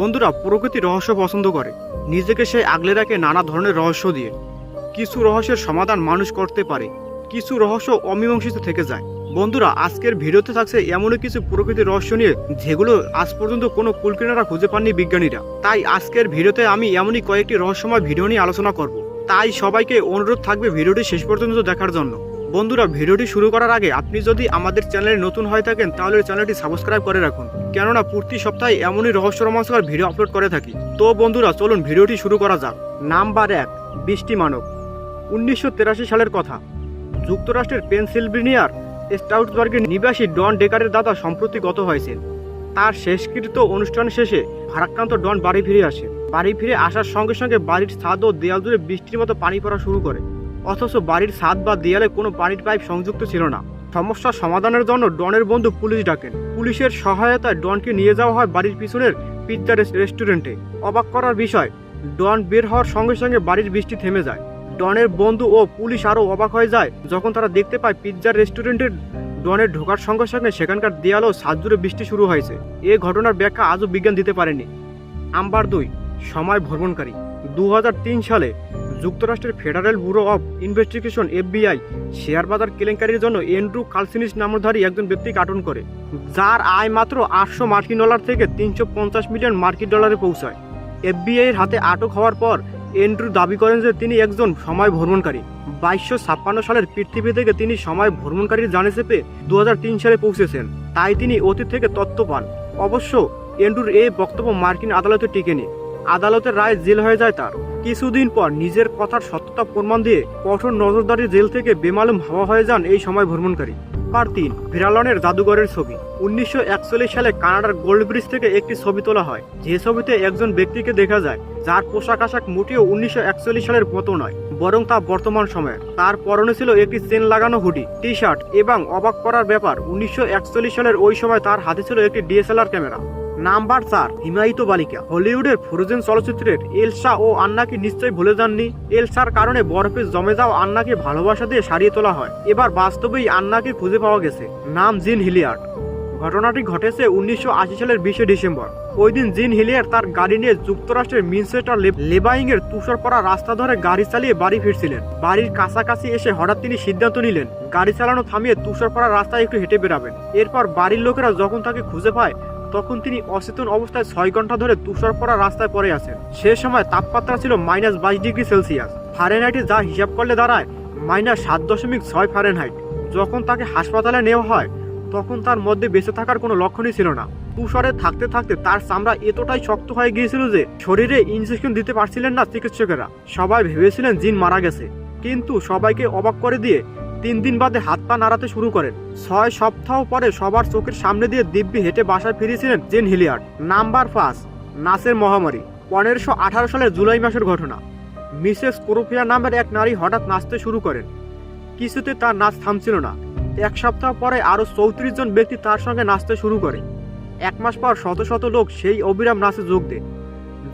বন্ধুরা প্রকৃতি রহস্য পছন্দ করে। নিজেকে সে আগলে রাখে নানা ধরনের রহস্য দিয়ে। কিছু রহস্যের সমাধান মানুষ করতে পারে। কিছু রহস্য অমীমাংসিত থেকে যায়। বন্ধুরা, আজকের ভিডিওতে থাকছে এমনই কিছু প্রকৃতির রহস্য নিয়ে, যেগুলো আজ পর্যন্ত কোনো কুলকিনারা খুঁজে পাননি বিজ্ঞানীরা। তাই আজকের ভিডিওতে আমি এমনই কয়েকটি রহস্যময় ভিডিও নিয়ে আলোচনা করব। তাই সবাইকে অনুরোধ থাকবে ভিডিওটি শেষ পর্যন্ত দেখার জন্য। বন্ধুরা, ভিডিওটি শুরু করার আগে আপনি যদি আমাদের চ্যানেলে নতুন হয়ে থাকেন, তাহলে চ্যানেলটি সাবস্ক্রাইব করে রাখুন। কেননা, প্রতি সপ্তাহে এমনই রহস্য রোমাঞ্চকর ভিডিও আপলোড করে থাকি। তো বন্ধুরা, চলুন ভিডিওটি শুরু করা যাক। নাম্বার এক, বৃষ্টি মানব। উনিশশো সালের কথা। যুক্তরাষ্ট্রের পেনসিলভেনিয়ার স্টাউটবার্গের নিবাসী ডন ডেকারের দাদা সম্প্রতি গত হয়েছেন। তার শেষকৃত অনুষ্ঠান শেষে ভারাক্রান্ত ডন বাড়ি ফিরে আসে। বাড়ি ফিরে আসার সঙ্গে সঙ্গে বাড়ির ছাদ ও দেয়াল জুড়ে বৃষ্টির মতো পানি পড়া শুরু করে। অথচ বাড়ির ছাদ বা দেয়ালে কোনো পানির পাইপ সংযুক্ত ছিল না। সমস্যা সমাধানের জন্য ডনের বন্ধু পুলিশ ডাকেন। পুলিশের সহায়তায় ডনকে নিয়ে যাওয়া হয় বাড়ির পিছনের পিৎজা রেস্টুরেন্টে। অবাক করার বিষয়, ডন বের হওয়ার সঙ্গে সঙ্গে বাড়ির বৃষ্টি থেমে যায়। ডনের বন্ধু ও পুলিশ আরও অবাক হয়ে যায়, যখন তারা দেখতে পায় পিৎজার রেস্টুরেন্টের ডনের ঢোকার সঙ্গে সঙ্গে সেখানকার দেয়াল ছাদ জুড়ে বৃষ্টি শুরু হয়েছে। এ ঘটনার ব্যাখ্যা আজও বিজ্ঞান দিতে পারেনি। নাম্বার দুই, সময় ভ্রমণকারী। দু হাজার তিন সালে যুক্তরাষ্ট্রের federal bureau of investigation, FBI share বাজার কেলেঙ্কারির জন্য এন্ড্রু কালসিনিস নামধারী একজন ব্যক্তি কাটন করে, যার আয় মাত্র আটশো মার্কিন ডলার থেকে তিনশো পঞ্চাশ মিলিয়ন মার্কিন ডলারে পৌঁছায়। এফবিআই এর হাতে আটক হওয়ার পর, এন্ড্রু দাবি করেন যে তিনি একজন সময় ভ্রমণকারী। বাইশশো ছাপ্পান্ন সালের পৃথিবী থেকে তিনি সময় ভ্রমণকারীর জানে চেপে দু সালে পৌঁছেছেন। তাই তিনি অতীত থেকে তথ্য পান। অবশ্য, এন্ড্রুর এই বক্তব্য মার্কিন আদালতে টিকেনি। আদালতের রায় জেল হয়ে যায় তার। কিছুদিন পর নিজের কথার সত্যতা প্রমাণ দিয়ে কঠোর নজরদারি জেল থেকে বেমালুম হাওয়া হয়ে যান এই সময় ভ্রমণকারী। পার তিন, ভিরালনের জাদুঘরের ছবি। উনিশশো একচল্লিশ সালে কানাডার গোল্ড ব্রিজ থেকে একটি ছবি তোলা হয়। যে ছবিতে একজন ব্যক্তিকে দেখা যায়, যার পোশাক আশাক মোটেও উনিশশো একচল্লিশ সালের মতো নয়, বরং তা বর্তমান সময়ের। তার পরনে ছিল একটি চেন লাগানো হুডি টি শার্ট এবং অবাক করার ব্যাপার, উনিশশো একচল্লিশ সালের ওই সময় তার হাতে ছিল একটি ডিএসএলআর ক্যামেরা। নাম্বার চার, হিমায়িত বালিকা। হলিউডের ফ্রোজেন চলচ্চিত্রের এলসা ও আন্নাকে নিশ্চয়ই ভুলে যাননি। এলসার কারণে বরফে জমে যাওয়া আন্নাকে ভালোবাসা দিয়ে সারিয়ে তোলা হয়। এবার বাস্তবেই আন্নাকে খুঁজে পাওয়া গেছে। নাম জিন হিলিয়ার্ড ঘটনাটি ঘটেছে উনিশশো আশি সালের বিশে ডিসেম্বর। ওই দিন জিন হিলিয়ার তার গাড়ি নিয়ে যুক্তরাষ্ট্রের মিনসেস্টার লেবাইং এর তুষার পড়া রাস্তা ধরে গাড়ি চালিয়ে বাড়ি ফিরছিলেন। বাড়ির কাছাকাছি এসে হঠাৎ তিনি সিদ্ধান্ত নিলেন, গাড়ি চালানো থামিয়ে তুষার পড়া রাস্তায় একটু হেঁটে বেরাবেন এরপর বাড়ির লোকেরা যখন তাকে খুঁজে পায় তখন তিনি অচেতন অবস্থায় ছয় ঘণ্টা ধরে তুষার পড়া রাস্তায় পড়ে আছেন। সে সময় তাপমাত্রা ছিল মাইনাস বাইশ ডিগ্রি সেলসিয়াস। ফারেনহাইটে যা হিসাব করলে দাঁড়ায়, মাইনাস সাত দশমিক ছয় ফারেনহাইট যখন তাকে হাসপাতালে নেওয়া হয়, তখন তার মধ্যে বেঁচে থাকার কোনো লক্ষণই ছিল না। তুষারে থাকতে থাকতে তার চামড়া এতটাই শক্ত হয়ে গিয়েছিল যে, শরীরে ইনজেকশন দিতে পারছিলেন না চিকিৎসকেরা। সবাই ভেবেছিলেন জিন মারা গেছে। কিন্তু সবাইকে অবাক করে দিয়ে তিন দিন বাদে হাত পা নাড়াতে শুরু করেন। ছয় সপ্তাহ পরে সবার চোখের সামনে দিয়ে দিব্যি হেঁটে বাসায় ফিরেছিলেন জেন হিলিয়ার্ড। নাম্বার পাঁচ নাচের মহামারী, পনেরোশো আঠারো সালের জুলাই মাসের ঘটনা। মিসেস কোরোফিয়া নামের এক নারী হঠাৎ নাচতে শুরু করেন। কিছুতে তার নাচ থামছিল না। এক সপ্তাহ পরে আরও চৌত্রিশ জন ব্যক্তি তার সঙ্গে নাচতে শুরু করে। এক মাস পর শত শত লোক সেই অবিরাম নাচে যোগ দেয়।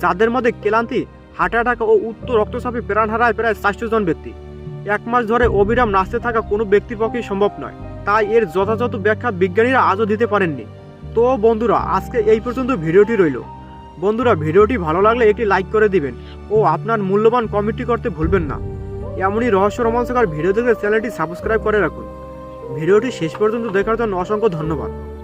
যাদের মধ্যে ক্লান্তি হার্ট ও উচ্চ রক্তচাপে প্রাণ হারায় প্রায় চারশো জন ব্যক্তি। এক মাস ধরে অবিরাম নাচতে থাকা কোনো ব্যক্তির পক্ষেই সম্ভব নয়। তাই এর যথাযথ ব্যাখ্যা বিজ্ঞানীরা আজও দিতে পারেননি। তো বন্ধুরা, আজকে এই পর্যন্ত ভিডিওটি রইল। বন্ধুরা, ভিডিওটি ভালো লাগলে একটি লাইক করে দিবেন ও আপনার মূল্যবান কমেন্টটি করতে ভুলবেন না। এমনই রহস্য রোমাঞ্চকর ভিডিও দেখলে চ্যানেলটি সাবস্ক্রাইব করে রাখুন। ভিডিওটি শেষ পর্যন্ত দেখার জন্য অসংখ্য ধন্যবাদ।